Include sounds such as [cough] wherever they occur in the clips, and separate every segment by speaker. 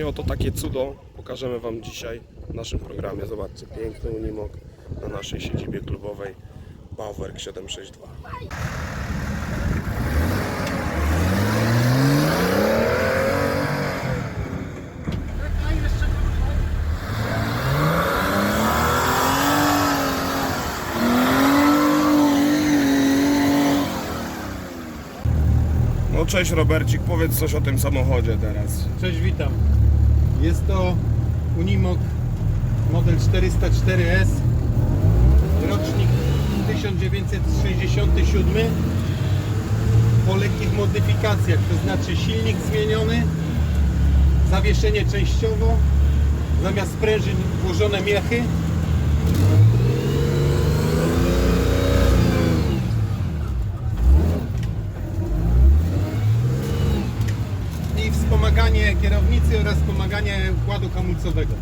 Speaker 1: Oto takie cudo pokażemy Wam dzisiaj w naszym programie. Zobaczcie, piękny Unimog na naszej siedzibie klubowej Bauwerk 762. No cześć Robercik, powiedz coś o tym samochodzie teraz.
Speaker 2: Cześć, witam. Jest to Unimog model 404S, rocznik 1967 po lekkich modyfikacjach, to znaczy silnik zmieniony, zawieszenie częściowo, zamiast sprężyn włożone miechy. i wspomaganie kierownicy oraz wspomaganie układu hamulcowego.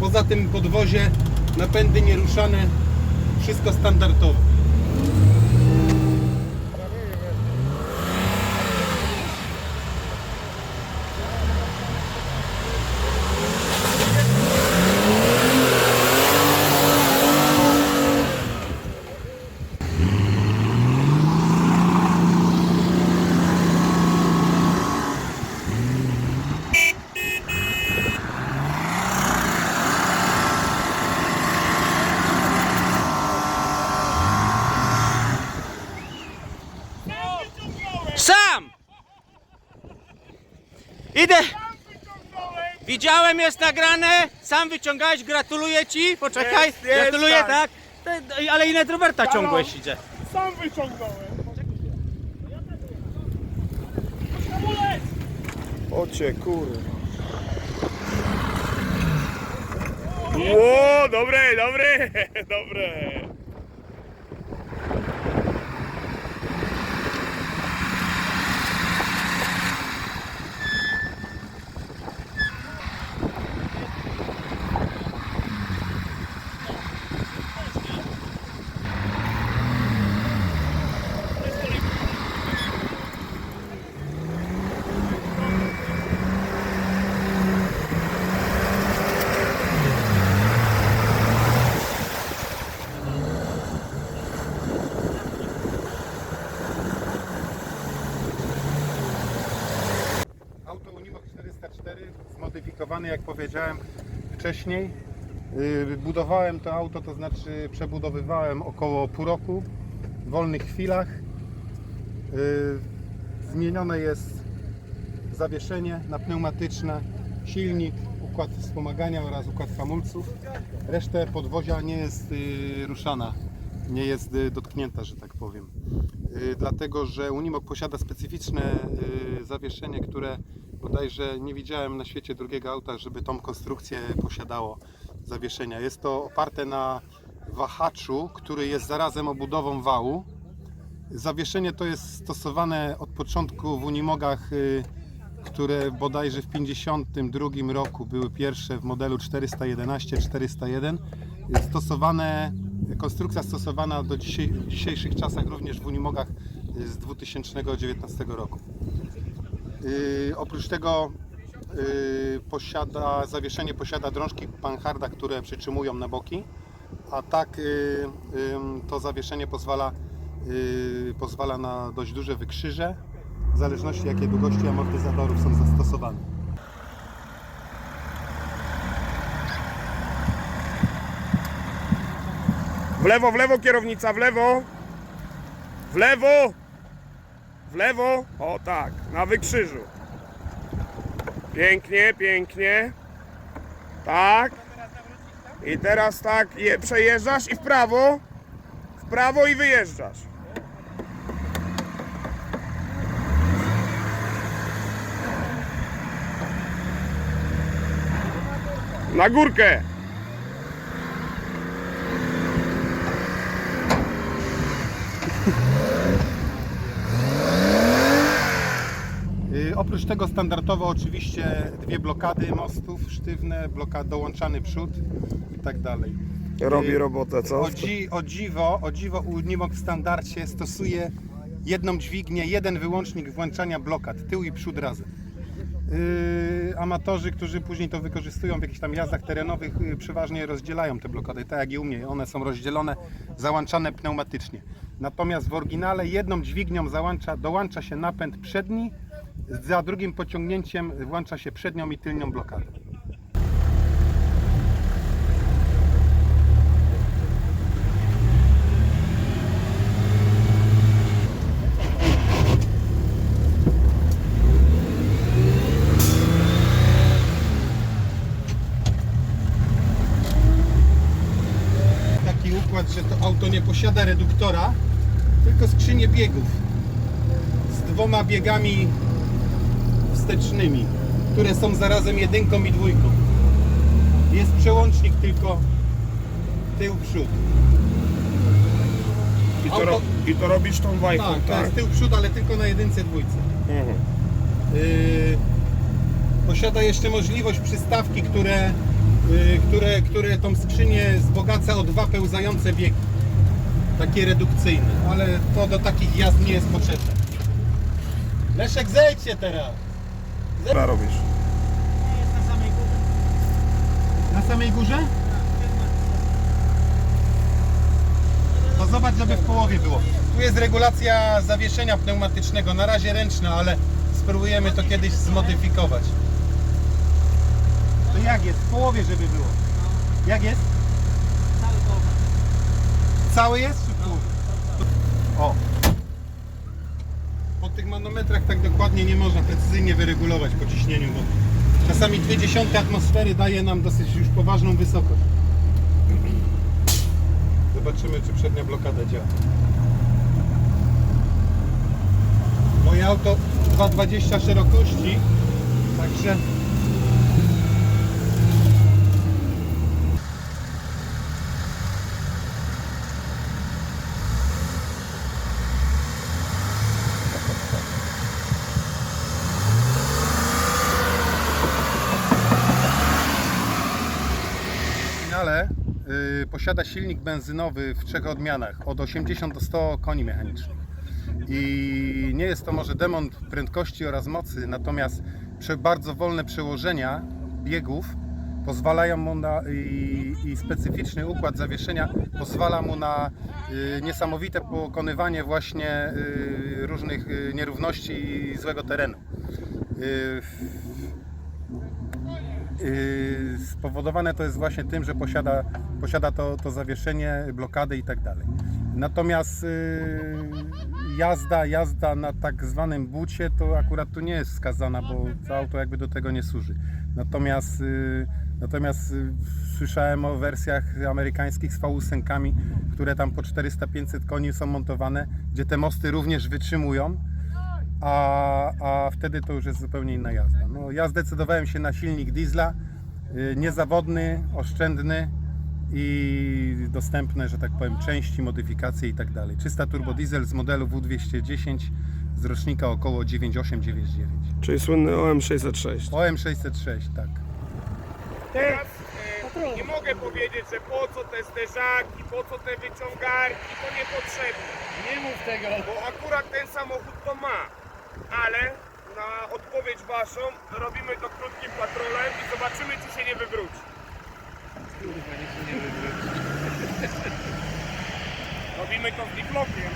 Speaker 2: Poza tym podwozie napędy nieruszane, wszystko standardowo.
Speaker 3: Sam! Idę! Widziałem, jest nagrane. Sam wyciągałeś, gratuluję ci. Poczekaj,
Speaker 4: Jest, jest,
Speaker 3: gratuluję,
Speaker 4: tak.
Speaker 3: tak. Te- Ale i Roberta ciągłeś idzie.
Speaker 4: Sam wyciągnąłem.
Speaker 1: Ocie kurde.
Speaker 4: Ło, dobre, dobre, [laughs] dobre.
Speaker 2: Auto Unimog 404 jak powiedziałem wcześniej. Yy, Budowałem to auto, to znaczy przebudowywałem około pół roku w wolnych chwilach. Yy, Zmienione jest zawieszenie na pneumatyczne, silnik, układ wspomagania oraz układ hamulców. Resztę podwozia nie jest yy, ruszana, nie jest dotknięta, że tak powiem. Dlatego, że Unimog posiada specyficzne zawieszenie, które bodajże nie widziałem na świecie drugiego auta, żeby tą konstrukcję posiadało zawieszenia. Jest to oparte na wahaczu, który jest zarazem obudową wału. Zawieszenie to jest stosowane od początku w Unimogach, y, które bodajże w 1952 roku były pierwsze w modelu 411-401. Stosowane, konstrukcja stosowana do dzisiejszych czasach również w Unimogach z 2019 roku. Yy, oprócz tego yy, posiada, zawieszenie posiada drążki Panharda, które przytrzymują na boki, a tak yy, ym, to zawieszenie pozwala, yy, pozwala na dość duże wykrzyże, w zależności jakie długości amortyzatorów są zastosowane.
Speaker 4: W lewo, w lewo kierownica, w lewo. W lewo. W lewo. O tak, na wykrzyżu. Pięknie, pięknie. Tak. I teraz tak, je, przejeżdżasz i w prawo. W prawo i wyjeżdżasz. Na górkę.
Speaker 2: Yy, oprócz tego standardowo oczywiście dwie blokady mostów sztywne, blokad dołączany przód i tak dalej.
Speaker 1: Robi
Speaker 2: Yy,
Speaker 1: robotę, co?
Speaker 2: O, dzi, o dziwo, o dziwo Unimog w standardzie stosuje jedną dźwignię, jeden wyłącznik włączania blokad, tył i przód razem. Yy, amatorzy, którzy później to wykorzystują w jakichś tam jazdach terenowych, yy, przeważnie rozdzielają te blokady, tak jak i u mnie. One są rozdzielone, załączane pneumatycznie. Natomiast w oryginale jedną dźwignią załącza, dołącza się napęd przedni, za drugim pociągnięciem włącza się przednią i tylnią blokadę. taki układ, że to auto nie posiada reduktora, tylko skrzynię biegów z dwoma biegami wstecznymi, które są zarazem jedynką i dwójką. Jest przełącznik tylko tył przód.
Speaker 4: I to,
Speaker 2: Auto-
Speaker 4: ro, I to robisz tą wajchą,
Speaker 2: Tak,
Speaker 4: tak?
Speaker 2: to jest tył przód, ale tylko na jedynce dwójce.
Speaker 4: Mhm.
Speaker 2: Yy, posiada jeszcze możliwość przystawki, które, yy, które, które tą skrzynię wzbogaca o dwa pełzające biegi. Takie redukcyjne, ale to do takich jazd nie jest potrzebne. Leszek, zejdź się teraz!
Speaker 4: Co robisz?
Speaker 3: Jest na samej górze.
Speaker 2: Na samej górze? To zobacz, żeby w połowie było. Tu jest regulacja zawieszenia pneumatycznego, na razie ręczna, ale spróbujemy to kiedyś zmodyfikować. To jak jest? W połowie, żeby było. Jak jest?
Speaker 3: Cały
Speaker 2: jest czy połowie? O! Tych manometrach tak dokładnie nie można precyzyjnie wyregulować po ciśnieniu, bo czasami 0,2 atmosfery daje nam dosyć już poważną wysokość. Zobaczymy, czy przednia blokada działa. Moje auto 2,20 szerokości, także W finale y, posiada silnik benzynowy w trzech odmianach od 80 do 100 koni mechanicznych. I nie jest to może demon prędkości oraz mocy, natomiast bardzo wolne przełożenia biegów pozwalają mu na i, i specyficzny układ zawieszenia pozwala mu na y, niesamowite pokonywanie właśnie y, różnych y, nierówności i złego terenu. Y, Yy, spowodowane to jest właśnie tym, że posiada, posiada to, to zawieszenie, blokadę i tak dalej. Natomiast yy, jazda, jazda na tak zwanym bucie to akurat tu nie jest wskazana, bo to auto jakby do tego nie służy. Natomiast, yy, natomiast yy, słyszałem o wersjach amerykańskich z V8, które tam po 400-500 koni są montowane, gdzie te mosty również wytrzymują a, a wtedy to już jest zupełnie inna jazda. No, ja zdecydowałem się na silnik diesla, niezawodny, oszczędny i dostępne, że tak powiem, części, modyfikacje i tak dalej. Czysta turbo diesel z modelu W210 z rocznika około 9899.
Speaker 1: Czyli słynny OM606.
Speaker 2: OM606, tak.
Speaker 4: Teraz e, nie mogę powiedzieć, że po co te zderzaki, po co te wyciągarki, to niepotrzebne.
Speaker 3: Nie mów tego.
Speaker 4: Bo akurat ten samochód to ma. Ale na odpowiedź waszą robimy to krótkim patrolem i zobaczymy, czy się nie wywróci.
Speaker 3: Kurwa, niech się nie wywróci. [laughs]
Speaker 4: Robimy to z diplokiem.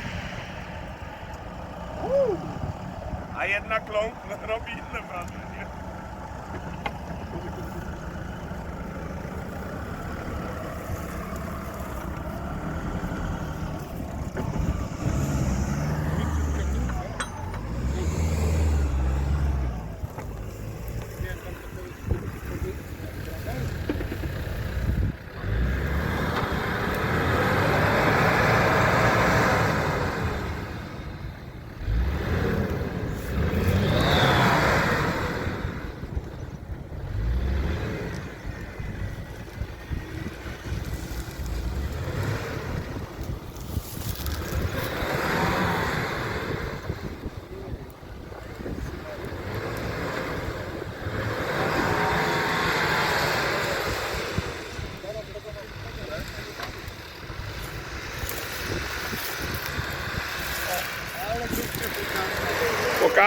Speaker 4: A jednak ląd [laughs] robi inne wrażenie.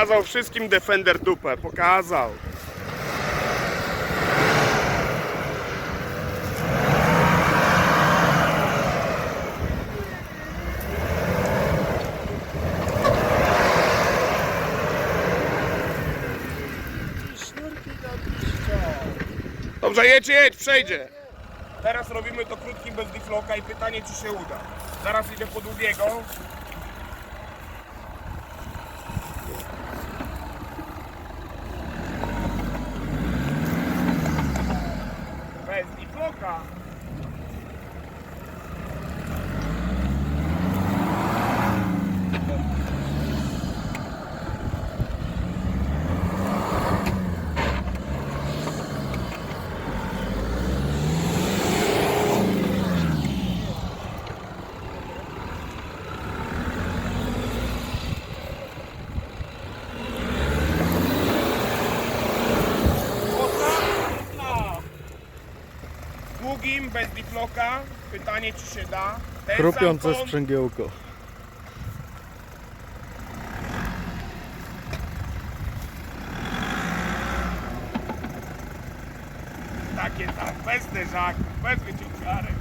Speaker 4: Pokazał wszystkim Defender dupę, pokazał. Dobrze, jedź, jedź, przejdzie. Teraz robimy to krótkim bez i pytanie czy się uda. Zaraz idę po długiego. Bez difloka. Pytanie, czy się da. Ten
Speaker 5: Chrupiące
Speaker 4: sam
Speaker 5: sprzęgiełko.
Speaker 4: Takie tak, bez zderzaków, bez wyciągarek.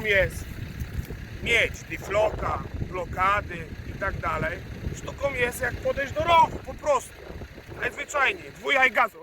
Speaker 4: Sztuką jest mieć difloka, blokady i tak dalej. Sztuką jest jak podejść do rowu, po prostu. Najzwyczajniej, dwójaj gazu.